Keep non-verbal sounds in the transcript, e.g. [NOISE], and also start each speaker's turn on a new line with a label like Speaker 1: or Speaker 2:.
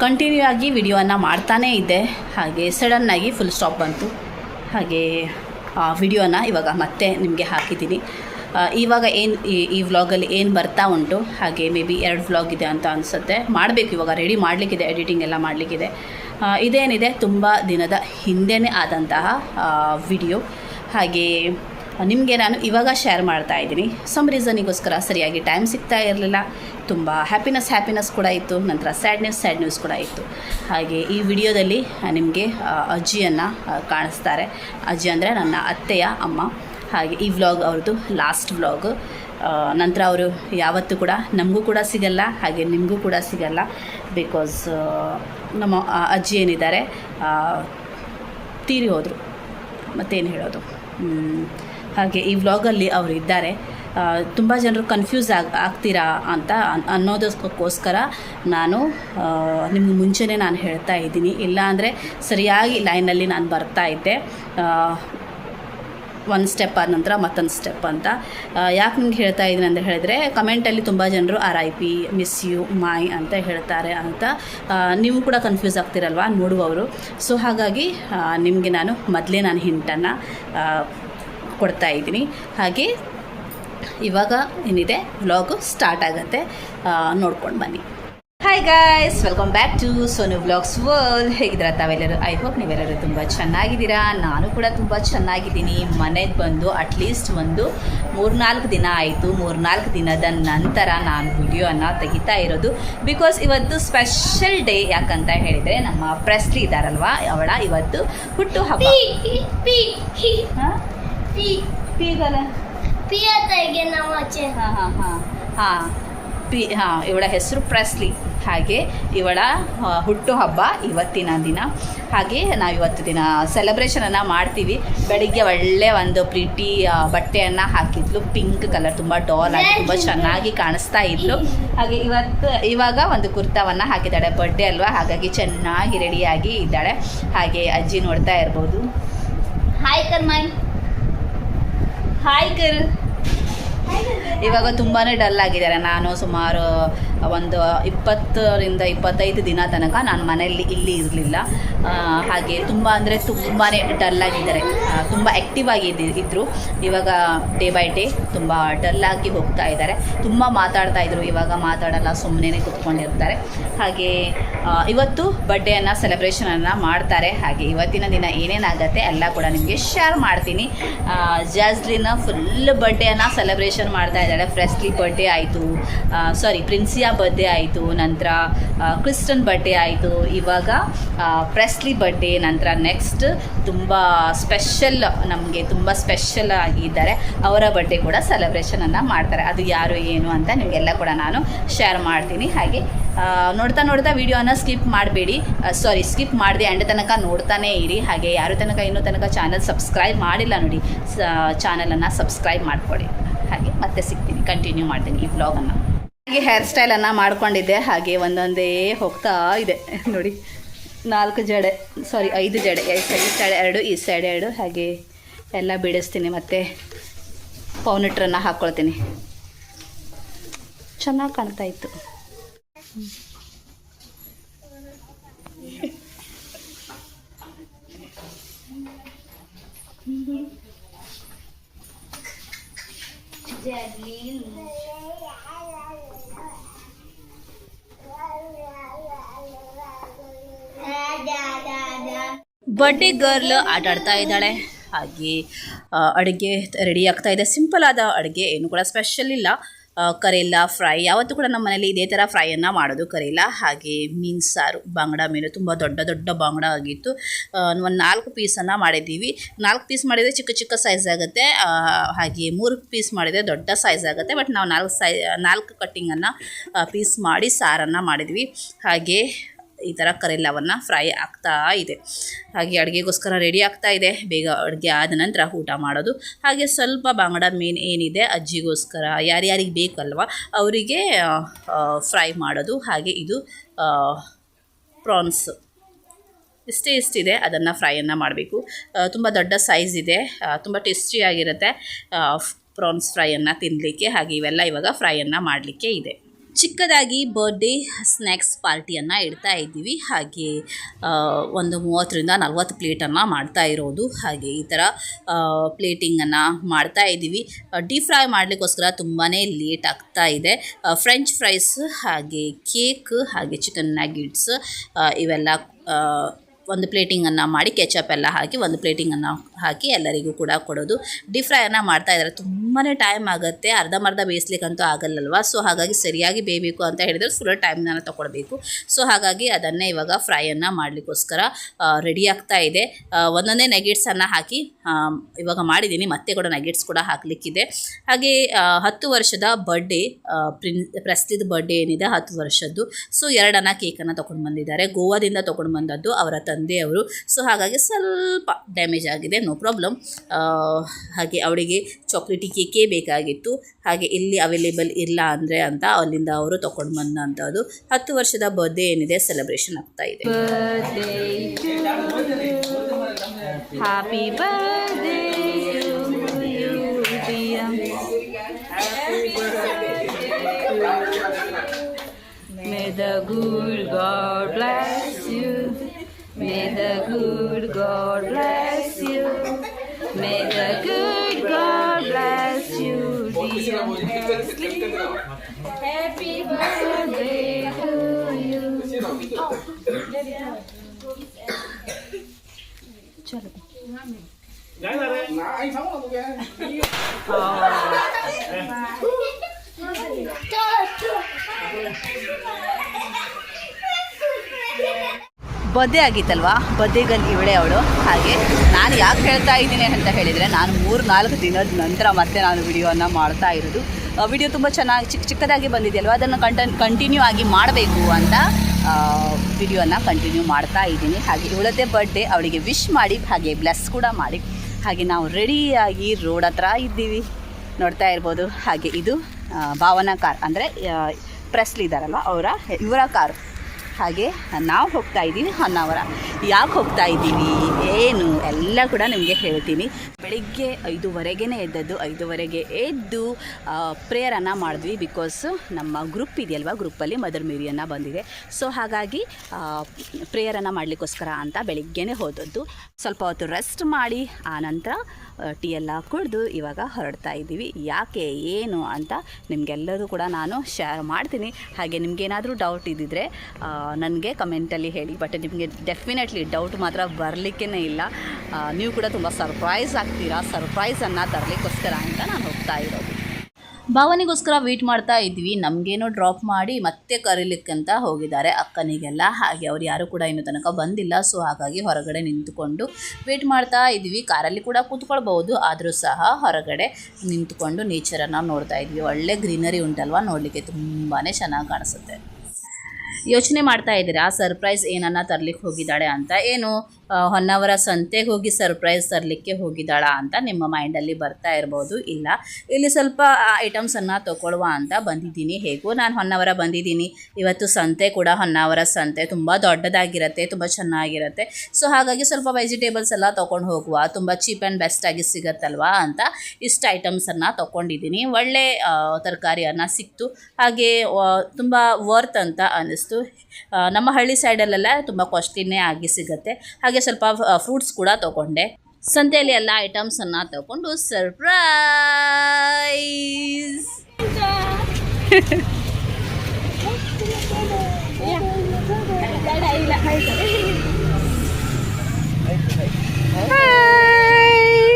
Speaker 1: Continue ಆಗಿ ವಿಡಿಯೋವನ್ನು ಮಾಡ್ತಾನೇ ಇದ್ದೆ. ಹಾಗೆ ಸಡನ್ನಾಗಿ ಫುಲ್ ಸ್ಟಾಪ್ ಬಂತು. ಹಾಗೆ ವಿಡಿಯೋನ ಇವಾಗ ಮತ್ತೆ ನಿಮಗೆ ಹಾಕಿದ್ದೀನಿ. ಆ, ಇವಾಗ ಏನು ಈ ಈ ವ್ಲಾಗಲ್ಲಿ ಏನು ಬರ್ತಾ ಉಂಟು ಹಾಗೆ ಮೇ ಬಿ ಎರಡು ವ್ಲಾಗ್ ಇದೆ ಅಂತ ಅನಿಸುತ್ತೆ. ಮಾಡಬೇಕು ಇವಾಗ ರೆಡಿ ಮಾಡಲಿಕ್ಕಿದೆ ಎಡಿಟಿಂಗ್ ಎಲ್ಲ ಮಾಡಲಿಕ್ಕಿದೆ. ಇದೇನಿದೆ ತುಂಬ ದಿನದ ಹಿಂದೆನೇ ಆದಂತಹ ವಿಡಿಯೋ ಹಾಗೆ ನಿಮಗೆ ನಾನು ಇವಾಗ ಶೇರ್ ಮಾಡ್ತಾ ಇದ್ದೀನಿ. ಸಮ್ ರೀಸನಿಗೋಸ್ಕರ ಸರಿಯಾಗಿ ಟೈಮ್ ಸಿಗ್ತಾ ಇರಲಿಲ್ಲ. ತುಂಬ ಹ್ಯಾಪಿನೆಸ್ ಹ್ಯಾಪಿನೆಸ್ ಕೂಡ ಇತ್ತು. ನಂತರ ಸ್ಯಾಡ್ನೆಸ್ ಸ್ಯಾಡ್ ಕೂಡ ಇತ್ತು. ಹಾಗೆ ಈ ವಿಡಿಯೋದಲ್ಲಿ ನಿಮಗೆ ಅಜ್ಜಿಯನ್ನು ಕಾಣಿಸ್ತಾರೆ. ಅಜ್ಜಿ ಅಂದರೆ ನನ್ನ ಅತ್ತೆಯ ಅಮ್ಮ. ಹಾಗೆ ಈ ವ್ಲಾಗ್ ಅವ್ರದ್ದು ಲಾಸ್ಟ್ ವ್ಲಾಗ್ ನಂತರ ಅವರು ಯಾವತ್ತೂ ಕೂಡ ನಮಗೂ ಕೂಡ ಸಿಗಲ್ಲ, ಹಾಗೆ ನಿಮಗೂ ಕೂಡ ಸಿಗಲ್ಲ. ಬಿಕಾಸ್ ನಮ್ಮ ಅಜ್ಜಿ ಏನಿದ್ದಾರೆ ತೀರಿ ಹೋದರು. ಮತ್ತೇನು ಹೇಳೋದು? ಹಾಗೆ ಈ ವ್ಲಾಗಲ್ಲಿ ಅವರು ಇದ್ದಾರೆ. ತುಂಬ ಜನರು ಕನ್ಫ್ಯೂಸ್ ಆಗ, ಆಗ್ತೀರಾ ಅಂತ ಅನ್- ಅನ್ನೋದಕ್ಕೋಸ್ಕರ ನಾನು ನಿಮ್ಗೆ ಮುಂಚೆನೇ ನಾನು ಹೇಳ್ತಾ ಇದ್ದೀನಿ. ಇಲ್ಲಾಂದರೆ ಸರಿಯಾಗಿ ಲೈನಲ್ಲಿ ನಾನು ಬರ್ತಾ ಇದ್ದೆ. ಒಂದು ಸ್ಟೆಪ್ ಆದ ನಂತರ ಮತ್ತೊಂದು ಸ್ಟೆಪ್ ಅಂತ. ಯಾಕೆ ನಿಮ್ಗೆ ಹೇಳ್ತಾ ಇದ್ದೀನಿ ಅಂತ ಹೇಳಿದ್ರೆ ಕಮೆಂಟಲ್ಲಿ ತುಂಬ ಜನರು R I P miss you my ಅಂತ ಹೇಳ್ತಾರೆ ಅಂತ. ನೀವು ಕೂಡ ಕನ್ಫ್ಯೂಸ್ ಆಗ್ತಿರಲ್ವಾ? ನೋಡುವವರು. ಸೊ ಹಾಗಾಗಿ ನಿಮಗೆ ನಾನು ಮೊದಲೇ ನಾನು ಹಿಂಟನ್ನು ಕೊಡ್ತಾ ಇದ್ದೀನಿ. ಹಾಗೆ ಇವಾಗ ಏನಿದೆ ವ್ಲಾಗು ಸ್ಟಾರ್ಟ್ ಆಗುತ್ತೆ ನೋಡ್ಕೊಂಡು ಬನ್ನಿ hi guys welcome back to Sonu vlogs world ಹೇಗಿದ್ದೀರಾ ತಾವೆಲ್ಲರೂ ಐ ಹೋಪ್ ನೀವೆಲ್ಲರೂ ತುಂಬ ಚೆನ್ನಾಗಿದ್ದೀರಾ ನಾನು ಕೂಡ ತುಂಬ ಚೆನ್ನಾಗಿದ್ದೀನಿ ಮನೆಗೆ ಬಂದು ಅಟ್ಲೀಸ್ಟ್ ಒಂದು ಮೂರ್ನಾಲ್ಕು ದಿನ ಆಯಿತು ಮೂರ್ನಾಲ್ಕು ದಿನದ ನಂತರ ನಾನು ವಿಡಿಯೋನ ತೆಗಿತಾ ಇರೋದು ಬಿಕಾಸ್ ಇವತ್ತು ಸ್ಪೆಷಲ್ ಡೇ ಯಾಕಂತ ಹೇಳಿದರೆ ನಮ್ಮ ಪ್ರೆಸ್ಲಿ ಇದ್ದಾರಲ್ವಾ ಅವಳ ಇವತ್ತು ಹುಟ್ಟು ಹಬ್ಬ
Speaker 2: ಪಿಯತೆಗೆ ಆಚೆ
Speaker 1: ಹಾಂ ಹಾಂ ಹಾಂ ಹಾಂ. ಪಿ ಹಾಂ ಇವಳ ಹೆಸರು ಪ್ರೆಸ್ಲಿ. ಹಾಗೆ ಇವಳ ಹುಟ್ಟು ಹುಟ್ಟುಹಬ್ಬ ಇವತ್ತಿನ ದಿನ. ಹಾಗೆ ನಾವು ಇವತ್ತು ದಿನ ಸೆಲೆಬ್ರೇಷನನ್ನು ಮಾಡ್ತೀವಿ. ಬೆಳಿಗ್ಗೆ ಒಳ್ಳೆ ಒಂದು ಪ್ರೀತಿ ಬಟ್ಟೆಯನ್ನು ಹಾಕಿದ್ಲು. ಪಿಂಕ್ ಕಲರ್ ತುಂಬ ಡಾಲ್ ಆಗಿ ತುಂಬ ಚೆನ್ನಾಗಿ ಕಾಣಿಸ್ತಾ ಇದ್ಲು. ಹಾಗೆ ಇವತ್ತು ಇವಾಗ ಒಂದು ಕುರ್ತಾವನ್ನು ಹಾಕಿದ್ದಾಳೆ. ಬರ್ಡೇ ಅಲ್ವಾ? ಹಾಗಾಗಿ ಚೆನ್ನಾಗಿ ರೆಡಿಯಾಗಿ ಇದ್ದಾಳೆ. ಹಾಗೆ ಅಜ್ಜಿ ನೋಡ್ತಾ ಇರ್ಬೋದು. Hi Karman. ಹಾಯ್ ಕರು ಇವಾಗ ತುಂಬಾ ಡಲ್ ಆಗಿದ್ದಾರೆ. ನಾನು ಸುಮಾರು ಒಂದು ಇಪ್ಪತ್ತರಿಂದ ಇಪ್ಪತ್ತೈದು ದಿನ ತನಕ ನಾನು ಮನೆಯಲ್ಲಿ ಇಲ್ಲಿ ಇರಲಿಲ್ಲ. ಹಾಗೆ ತುಂಬ ಅಂದರೆ ತುಂಬಾ ಡಲ್ ಆಗಿದ್ದಾರೆ. ತುಂಬ ಆ್ಯಕ್ಟಿವ್ ಆಗಿ ಇದ್ದರು ಇವಾಗ ಡೇ ಬೈ ಡೇ ತುಂಬ ಆಗಿ ಹೋಗ್ತಾ ಇದ್ದಾರೆ. ತುಂಬ ಮಾತಾಡ್ತಾ ಇದ್ರು. ಇವಾಗ ಮಾತಾಡಲ್ಲ ಸುಮ್ಮನೆ ಕೂತ್ಕೊಂಡಿರ್ತಾರೆ. ಹಾಗೆ ಇವತ್ತು ಬರ್ಡೇಯನ್ನು ಸೆಲೆಬ್ರೇಷನನ್ನು ಮಾಡ್ತಾರೆ. ಹಾಗೆ ಇವತ್ತಿನ ದಿನ ಏನೇನಾಗತ್ತೆ ಎಲ್ಲ ಕೂಡ ನಿಮಗೆ ಶೇರ್ ಮಾಡ್ತೀನಿ. ಜಾಸ್ಲಿನ ಫುಲ್ ಬರ್ಡೇಯನ್ನು ಸೆಲೆಬ್ರೇಷನ್ ಮಾಡ್ತಾ ಇದ್ದಾಳೆ ಫ್ರೆಶ್ಲಿ ಬರ್ಡೇ ಆಯಿತು. ಸಾರಿ ಪ್ರಿನ್ಸಿಯಾ ಬರ್ಡೇ ಆಯಿತು, ನಂತರ ಕ್ರಿಸ್ಟನ್ ಬರ್ಡೇ ಆಯಿತು, ಇವಾಗ ಪ್ರೆಸ್ಲಿ ಬರ್ಡೇ ನಂತರ ನೆಕ್ಸ್ಟ್ ತುಂಬ ಸ್ಪೆಷಲ್ ನಮಗೆ ತುಂಬ ಸ್ಪೆಷಲ್ ಆಗಿದ್ದಾರೆ. ಅವರ ಬರ್ಡೇ ಕೂಡ ಸೆಲೆಬ್ರೇಷನನ್ನು ಮಾಡ್ತಾರೆ. ಅದು ಯಾರು, ಏನು ಅಂತ ನಿಮಗೆಲ್ಲ ಕೂಡ ನಾನು ಶೇರ್ ಮಾಡ್ತೀನಿ. ಹಾಗೆ ನೋಡ್ತಾ ನೋಡ್ತಾ ವಿಡಿಯೋನ ಸ್ಕಿಪ್ ಮಾಡಬೇಡಿ. ಸಾರಿ ಸ್ಕಿಪ್ ಮಾಡಿದೆ ಎಂಡ್ ತನಕ ನೋಡ್ತಾನೇ ಇರಿ. ಹಾಗೆ ಯಾರು ತನಕ, ಇನ್ನೂ ತನಕ ಚಾನಲ್ ಸಬ್ಸ್ಕ್ರೈಬ್ ಮಾಡಿಲ್ಲ ನೋಡಿ ಚಾನಲನ್ನು ಸಬ್ಸ್ಕ್ರೈಬ್ ಮಾಡಿಕೊಡಿ. ಹಾಗೆ ಮತ್ತೆ ಸಿಗ್ತೀನಿ ಕಂಟಿನ್ಯೂ ಮಾಡ್ತೀನಿ ಈ ವ್ಲಾಗನ್ನು ಹಾಗೆ ಹೇರ್ ಸ್ಟೈಲನ್ನು ಮಾಡ್ಕೊಂಡಿದ್ದೆ. ಹಾಗೆ ಒಂದೊಂದೇ ಹೋಗ್ತಾ ಇದೆ. ನೋಡಿ ನಾಲ್ಕು ಜಡೆ ಸಾರಿ ಐದು ಜಡೆ. ಈ ಸೈಡ್ ಎರಡು ಈ ಸೈಡ್ ಎರಡು. ಹಾಗೆ ಎಲ್ಲ ಬಿಡಿಸ್ತೀನಿ ಮತ್ತು ಪೌನಿಟ್ರನ್ನು ಹಾಕ್ಕೊಳ್ತೀನಿ. ಚೆನ್ನಾಗಿ ಕಾಣ್ತಾ ಇತ್ತು. [LAUGHS] ಬರ್ಡೇ ಗರ್ಲ್ ಆಟ ಆಡ್ತಾ ಇದ್ದಾಳೆ. ಹಾಗೆ ಅಡುಗೆ ರೆಡಿ ಆಗ್ತಾ ಇದೆ. ಸಿಂಪಲ್ ಆದ ಅಡುಗೆ, ಏನು ಕೂಡ ಸ್ಪೆಷಲ್ ಇಲ್ಲ. ಕರೆಲ್ಲ ಫ್ರೈ ಯಾವತ್ತೂ ಕೂಡ ನಮ್ಮ ಮನೇಲಿ ಇದೇ ಥರ ಫ್ರೈಯನ್ನು ಮಾಡೋದು ಕರೆಯಿಲ್ಲ ಹಾಗೆ, ಮೀನು ಸಾರು, ಬಾಂಗಡ ಮೀನು, ತುಂಬ ದೊಡ್ಡ ದೊಡ್ಡ ಬಾಂಗಡ ಆಗಿತ್ತು. ಒಂದು ನಾಲ್ಕು ಪೀಸನ್ನು ಮಾಡಿದ್ದೀವಿ. ನಾಲ್ಕು ಪೀಸ್ ಮಾಡಿದರೆ ಚಿಕ್ಕ ಚಿಕ್ಕ ಸೈಜ್ ಆಗುತ್ತೆ. ಹಾಗೆ ಮೂರು ಪೀಸ್ ಮಾಡಿದರೆ ದೊಡ್ಡ ಸೈಜ್ ಆಗುತ್ತೆ. ಬಟ್ ನಾವು ನಾಲ್ಕು ಸೈ ನಾಲ್ಕು ಕಟ್ಟಿಂಗನ್ನು ಪೀಸ್ ಮಾಡಿ ಸಾರನ್ನು ಮಾಡಿದ್ವಿ. ಹಾಗೆ ಈ ಥರ ಕರೆಲ್ಲವನ್ನು ಫ್ರೈ ಆಗ್ತಾ ಇದೆ. ಹಾಗೆ ಅಡುಗೆಗೋಸ್ಕರ ರೆಡಿ ಆಗ್ತಾ ಇದೆ. ಬೇಗ ಅಡುಗೆ ಆದ ನಂತರ ಊಟ ಮಾಡೋದು. ಹಾಗೆ ಸ್ವಲ್ಪ ಬಾಂಗಡ ಮೀನು ಏನಿದೆ ಅಜ್ಜಿಗೋಸ್ಕರ, ಯಾರ್ಯಾರಿಗೆ ಬೇಕಲ್ವ ಅವರಿಗೆ ಫ್ರೈ ಮಾಡೋದು. ಹಾಗೆ ಇದು ಪ್ರಾನ್ಸ್ ಇಷ್ಟೇ ಇಷ್ಟಿದೆ. ಅದನ್ನು ಫ್ರೈಯನ್ನು ಮಾಡಬೇಕು. ತುಂಬ ದೊಡ್ಡ ಸೈಜ್ ಇದೆ. ತುಂಬ ಟೇಸ್ಟಿಯಾಗಿರುತ್ತೆ ಪ್ರಾನ್ಸ್ ಫ್ರೈಯನ್ನು ತಿನ್ನಲಿಕ್ಕೆ ಹಾಗೆ ಇವೆಲ್ಲ ಇವಾಗ ಫ್ರೈಯನ್ನು ಮಾಡಲಿಕ್ಕೆ ಇದೆ. ಚಿಕ್ಕದಾಗಿ ಬರ್ಡೇ ಸ್ನ್ಯಾಕ್ಸ್ ಪಾರ್ಟಿಯನ್ನು ಇಡ್ತಾ ಇದ್ದೀವಿ. ಹಾಗೆ ಒಂದು ಮೂವತ್ತರಿಂದ ನಲ್ವತ್ತು ಪ್ಲೇಟನ್ನು ಮಾಡ್ತಾ ಇರೋದು. ಹಾಗೆ, ಈ ಥರ ಪ್ಲೇಟಿಂಗನ್ನು ಮಾಡ್ತಾ ಇದ್ದೀವಿ. ಡೀಪ್ ಫ್ರೈ ಮಾಡಲಿಕ್ಕೋಸ್ಕರ ತುಂಬಾ ಲೇಟ್ ಆಗ್ತಾ ಇದೆ. ಫ್ರೆಂಚ್ ಫ್ರೈಸ್ ಹಾಗೆ ಕೇಕ್ ಹಾಗೆ ಚಿಕನ್ ನಗಿಟ್ಸ್ ಇವೆಲ್ಲ ಒಂದು ಪ್ಲೇಟಿಂಗನ್ನು ಮಾಡಿ ಕೆಚಪ್ ಎಲ್ಲ ಹಾಕಿ ಒಂದು ಪ್ಲೇಟಿಂಗನ್ನು ಹಾಕಿ ಎಲ್ಲರಿಗೂ ಕೂಡ ಕೊಡೋದು. ಡೀಪ್ ಫ್ರೈಯನ್ನು ಮಾಡ್ತಾ ಇದ್ದಾರೆ ತುಂಬಾ ಟೈಮ್ ಆಗುತ್ತೆ. ಅರ್ಧಂಬರ್ಧ ಬೇಯಿಸ್ಲಿಕ್ಕಂತೂ ಆಗಲ್ಲಲ್ವ? ಸೊ ಹಾಗಾಗಿ ಸರಿಯಾಗಿ ಬೇಯಬೇಕು ಅಂತ ಹೇಳಿದ್ರೆ ಫುಲ್ ಟೈಮ್ನ ತೊಗೊಳ್ಬೇಕು. ಸೊ ಹಾಗಾಗಿ ಅದನ್ನೇ ಇವಾಗ ಫ್ರೈಯನ್ನು ಮಾಡಲಿಕ್ಕೋಸ್ಕರ ರೆಡಿ ಆಗ್ತಾ ಇದೆ. ಒಂದೊಂದೇ ನೆಗೆಟ್ಸನ್ನು ಹಾಕಿ ಇವಾಗ ಮಾಡಿದ್ದೀನಿ ಮತ್ತೆ ಕೂಡ ನೆಗೆಟ್ಸ್ ಕೂಡ ಹಾಕಲಿಕ್ಕಿದೆ. ಹಾಗೆ ಹತ್ತು ವರ್ಷದ ಬರ್ಡೇ ಪ್ರಿನ್ ಪ್ರಸ್ತಿದ್ ಬರ್ಡೇ ಏನಿದೆ ಹತ್ತು ವರ್ಷದ್ದು. ಸೊ ಎರಡನ್ನ ಕೇಕನ್ನು ತೊಗೊಂಡು ಬಂದಿದ್ದಾರೆ. ಗೋವಾದಿಂದ ತೊಗೊಂಡು ಬಂದದ್ದು ಅವರ ತಂದೆಯವರು. ಸೊ ಹಾಗಾಗಿ ಸ್ವಲ್ಪ ಡ್ಯಾಮೇಜ್ ಆಗಿದೆ ನೋ ಪ್ರಾಬ್ಲಮ್ ಹಾಗೆ ಅವಳಿಗೆ ಚಾಕ್ಲೇಟಿ ಕೇಕೇ ಬೇಕಾಗಿತ್ತು. ಹಾಗೆ ಇಲ್ಲಿ ಅವೈಲೇಬಲ್ ಇಲ್ಲ ಅಂದರೆ ಅಂತ ಅಲ್ಲಿಂದ ಅವರು ತೊಗೊಂಡು ಬಂದಂಥದ್ದು ಹತ್ತು ವರ್ಷದ ಬರ್ಡೇ ಏನಿದೆ ಸೆಲೆಬ್ರೇಷನ್ ಆಗ್ತಾ ಇದೆ. Happy
Speaker 3: May the good God bless. May the good God bless you. May the good God bless you, dear Leslie. Happy birthday to you. Oh.
Speaker 1: Birthday ಆಗಿತ್ತಲ್ವಾ? ಬದ್ದೆಗಲ್ ಇವಳೆ ಅವಳು. ಹಾಗೆ ನಾನು ಯಾಕೆ ಹೇಳ್ತಾ ಇದ್ದೀನಿ ಅಂತ ಹೇಳಿದರೆ, ನಾನು ಮೂರು ನಾಲ್ಕು ದಿನದ ನಂತರ ಮತ್ತೆ ನಾನು ವಿಡಿಯೋನ ಮಾಡ್ತಾ ಇರೋದು. ವಿಡಿಯೋ ತುಂಬ ಚೆನ್ನಾಗಿ ಚಿಕ್ಕ ಚಿಕ್ಕದಾಗಿ ಬಂದಿದೆಯಲ್ವ? ಅದನ್ನು ಕಂಟನ್ ಕಂಟಿನ್ಯೂ ಆಗಿ ಮಾಡಬೇಕು ಅಂತ ವಿಡಿಯೋನ ಕಂಟಿನ್ಯೂ ಮಾಡ್ತಾ ಇದ್ದೀನಿ. ಹಾಗೆ ಇವಳದೇ ಬರ್ಡೇ ಅವಳಿಗೆ ವಿಶ್ ಮಾಡಿ, ಹಾಗೆ ಬ್ಲೆಸ್ ಕೂಡ ಮಾಡಿ. ಹಾಗೆ ನಾವು ರೆಡಿಯಾಗಿ ರೋಡ್ ಹತ್ರ ಇದ್ದೀವಿ. ನೋಡ್ತಾ ಇರ್ಬೋದು. ಹಾಗೆ ಇದು ಭಾವನಾ ಕಾರ್ ಅಂದರೆ ಪ್ರೆಸ್ಲಿ ಇದ್ದಾರಲ್ವ? ಅವರ, ಇವರ ಕಾರು ಹಾಗೆ ನಾವು ಹೋಗ್ತಾ ಇದ್ದೀವಿ ಹೊನ್ನಾವರ. ಯಾಕೆ ಹೋಗ್ತಾ ಇದ್ದೀವಿ? ಏನು? ಎಲ್ಲ ಕೂಡ ನಿಮಗೆ ಹೇಳ್ತೀನಿ. ಬೆಳಿಗ್ಗೆ ಐದುವರೆಗೇ ಎದ್ದದ್ದು, ಐದೂವರೆಗೆ ಎದ್ದು ಪ್ರೇಯರನ್ನು ಮಾಡಿದ್ವಿ ಬಿಕಾಸ್ ನಮ್ಮ ಗ್ರೂಪ್ ಇದೆಯಲ್ವ? ಗ್ರೂಪಲ್ಲಿ ಮದರ್ ಮೇರಿಯನ್ನು ಬಂದಿದೆ. ಸೊ ಹಾಗಾಗಿ ಪ್ರೇಯರನ್ನು ಮಾಡಲಿಕ್ಕೋಸ್ಕರ ಅಂತ ಬೆಳಿಗ್ಗೆನೇ ಹೋದದ್ದು. ಸ್ವಲ್ಪ ಹೊತ್ತು ರೆಸ್ಟ್ ಮಾಡಿ, ಆ ನಂತರ ಟೀ ಎಲ್ಲ ಕುಡಿದು ಇವಾಗ ಹೊರಡ್ತಾ ಇದ್ದೀವಿ. ಯಾಕೆ, ಏನು ಅಂತ ನಿಮಗೆಲ್ಲರೂ ಕೂಡ ನಾನು ಶೇರ್ ಮಾಡ್ತೀನಿ. ಹಾಗೆ ನಿಮಗೇನಾದರೂ ಡೌಟ್ ಇದ್ದಿದ್ರೆ ನನಗೆ ಕಮೆಂಟಲ್ಲಿ ಹೇಳಿ. ಬಟ್ ನಿಮಗೆ ಡೆಫಿನೆಟ್ಲಿ ಡೌಟ್ ಮಾತ್ರ ಬರಲಿಕ್ಕೇ ಇಲ್ಲ. ನೀವು ಕೂಡ ತುಂಬ ಸರ್ಪ್ರೈಸ್ ಆಗ್ತೀರಾ? ಸರ್ಪ್ರೈಸನ್ನು ತರಲಿಕ್ಕೋಸ್ಕರ ಅಂತ ನಾನು ಹೋಗ್ತಾ ಇರೋದು. ಭಾವನೆಗೋಸ್ಕರ ವೇಟ್ ಮಾಡ್ತಾ ಇದ್ವಿ. ನಮಗೇನೋ ಡ್ರಾಪ್ ಮಾಡಿ ಮತ್ತೆ ಕರೀಲಿಕ್ಕಂತ ಹೋಗಿದ್ದಾರೆ ಅಕ್ಕನಿಗೆಲ್ಲ. ಹಾಗೆ ಅವ್ರು ಯಾರು ಕೂಡ ಇನ್ನೂ ತನಕ ಬಂದಿಲ್ಲ. ಸೊ ಹಾಗಾಗಿ ಹೊರಗಡೆ ನಿಂತುಕೊಂಡು ವೇಟ್ ಮಾಡ್ತಾ ಇದ್ವಿ. ಕಾರಲ್ಲಿ ಕೂಡ ಕೂತ್ಕೊಳ್ಬೋದು ಆದರೂ ಸಹ ಹೊರಗಡೆ ನಿಂತ್ಕೊಂಡು ನೇಚರನ್ನು ನೋಡ್ತಾ ಇದ್ವಿ. ಒಳ್ಳೆ ಗ್ರೀನರಿ ಉಂಟಲ್ವಾ? ನೋಡಲಿಕ್ಕೆ ತುಂಬಾ ಚೆನ್ನಾಗಿ ಕಾಣಿಸುತ್ತೆ. ಯೋಚನೆ ಮಾಡ್ತಾ ಇದ್ದೀರಾ? ಸರ್ಪ್ರೈಸ್ ಏನನ್ನ ತರ್ಲಿಕ್ಕೆ ಹೋಗಿದ್ದಾಳೆ ಅಂತ? ಏನು? ಹೊನ್ನಾವರ ಸಂತೆಗೆ ಹೋಗಿ ಸರ್ಪ್ರೈಸ್ ತರಲಿಕ್ಕೆ ಹೋಗಿದ್ದಾಳ ಅಂತ ನಿಮ್ಮ ಮೈಂಡಲ್ಲಿ ಬರ್ತಾ ಇರ್ಬೋದು, ಇಲ್ಲ? ಇಲ್ಲಿ ಸ್ವಲ್ಪ ಐಟಮ್ಸನ್ನು ತೊಗೊಳ್ಳುವ ಅಂತ ಬಂದಿದ್ದೀನಿ. ಹೇಗೂ ನಾನು ಹೊನ್ನಾವರ ಬಂದಿದ್ದೀನಿ. ಇವತ್ತು ಸಂತೆ ಕೂಡ ಹೊನ್ನಾವರ ಸಂತೆ. ತುಂಬ ದೊಡ್ಡದಾಗಿರುತ್ತೆ, ತುಂಬ ಚೆನ್ನಾಗಿರುತ್ತೆ. ಸೊ, ಹಾಗಾಗಿ ಸ್ವಲ್ಪ ವೆಜಿಟೇಬಲ್ಸ್ ಎಲ್ಲ ತೊಗೊಂಡು ಹೋಗುವ. ತುಂಬ ಚೀಪ್ ಆ್ಯಂಡ್ ಬೆಸ್ಟಾಗಿ ಸಿಗತ್ತಲ್ವಾ ಅಂತ ಇಷ್ಟು ಐಟಮ್ಸನ್ನು ತೊಗೊಂಡಿದ್ದೀನಿ. ಒಳ್ಳೆ ತರಕಾರಿಯನ್ನು ಸಿಕ್ತು. ಹಾಗೆ ತುಂಬ ವರ್ತ್ ಅಂತ ಅನ್ನಿಸ್ತು ನಮ್ಮ ಹಳ್ಳಿ ಸೈಡಲ್ಲೆಲ್ಲ ತುಂಬ ಕಾಸ್ಟ್ಲಿನೇ ಆಗಿ ಸಿಗುತ್ತೆ. ಹಾಗೆ ಹಾಗೆ ಸ್ವಲ್ಪ ಫ್ರೂಟ್ಸ್ ಕೂಡ ತಗೊಂಡೆ. ಸಂತೆಯಲ್ಲಿ ಎಲ್ಲ ಐಟಮ್ಸನ್ನು ತಗೊಂಡು ಸರ್ಪ್ರೈಸ್ [LAUGHS]